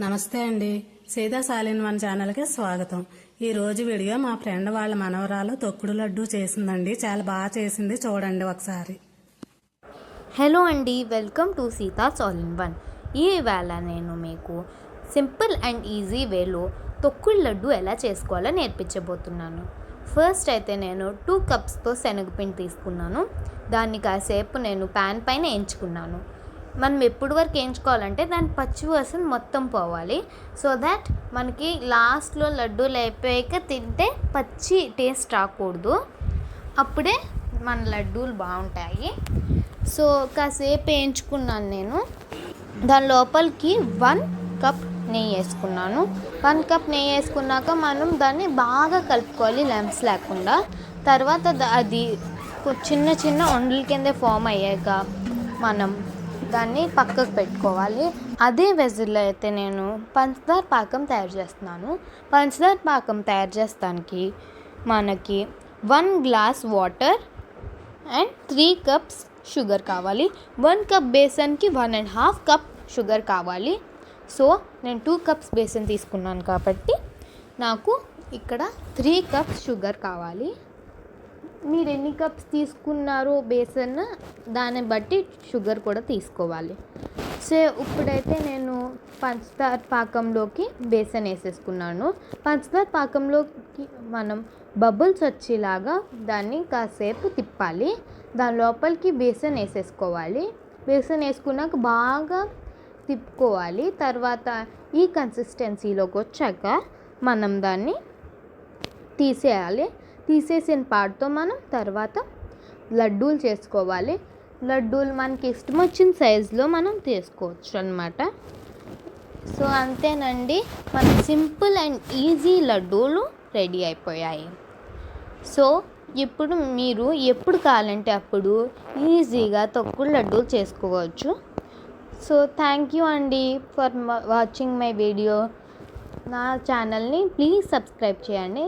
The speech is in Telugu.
నమస్తే అండి. సీతా సాలిన్ వన్ ఛానల్కి స్వాగతం. ఈ రోజు వీడియో మా ఫ్రెండ్ వాళ్ళ మనవరాలు తొక్కుడు లడ్డు చేసిందండి. చాలా బాగా చేసింది. చూడండి ఒకసారి. హలో అండి. వెల్కమ్ టు సీతా సాలిన్ వన్. ఈవేళ నేను మీకు సింపుల్ అండ్ ఈజీ వేలో తొక్కుడు లడ్డు ఎలా చేసుకోవాలో నేర్పించబోతున్నాను. ఫస్ట్ అయితే నేను టూ కప్స్తో శనగపిండి తీసుకున్నాను. దాన్ని కాసేపు నేను ప్యాన్ పైన ఎంచుకున్నాను. మనం ఎప్పుడు వరకు వేయించుకోవాలంటే దాని పచ్చి వాసన మొత్తం పోవాలి. సో దాట్ మనకి లాస్ట్లో లడ్డూలు అయిపోయాక తింటే పచ్చి టేస్ట్ రాకూడదు. అప్పుడే మన లడ్డూలు బాగుంటాయి. సో కాసేపు వేయించుకున్నాను నేను. దాని లోపలికి వన్ కప్ నెయ్యి వేసుకున్నాను. వన్ కప్ నెయ్యి వేసుకున్నాక మనం దాన్ని బాగా కలుపుకోవాలి లెమ్స్ లేకుండా. తర్వాత అది చిన్న చిన్న వండల కింద ఫామ్ అయ్యాక మనం దాన్ని పక్కకు పెట్టుకోవాలి. అదే వెజిల్లో అయితే నేను పంచదార పాకం తయారు చేస్తున్నాను. పంచదార పాకం తయారు చేస్తానికి మనకి one glass water and three cups sugar కావాలి. One cup బేసన్కి one and half cup sugar కావాలి. సో నేను టూ కప్స్ బేసన్ తీసుకున్నాను కాబట్టి నాకు ఇక్కడ త్రీ కప్స్ షుగర్ కావాలి. మీరు ఎన్ని కప్స్ తీసుకున్నారో బేసన్ దాన్ని బట్టి షుగర్ కూడా తీసుకోవాలి. సో ఇప్పుడైతే నేను పంచదార పాకంలోకి బేసన్ వేసేసుకున్నాను. పంచదార పాకంలోకి మనం బబుల్స్ వచ్చేలాగా దాన్ని కాసేపు తిప్పాలి. దాని లోపలికి బేసన్ వేసేసుకోవాలి. బేసన్ వేసుకున్నాక బాగా తిప్పుకోవాలి. తర్వాత ఈ కన్సిస్టెన్సీలోకి వచ్చాక మనం దాన్ని తీసేయాలి. తీసేసిన పాటుతో మనం తర్వాత లడ్డూలు చేసుకోవాలి. లడ్డూలు మనకి ఇష్టం వచ్చిన సైజులో మనం తీసుకోవచ్చు అనమాట సో అంతేనండి. మన సింపుల్ అండ్ ఈజీ లడ్డూలు రెడీ అయిపోయాయి. సో ఇప్పుడు మీరు ఎప్పుడు కావాలంటే అప్పుడు ఈజీగా తక్కువ లడ్డూలు చేసుకోవచ్చు. సో థ్యాంక్ యూ అండి ఫర్ వాచింగ్ మై వీడియో నా ఛానల్ని ప్లీజ్ సబ్స్క్రైబ్ చేయండి.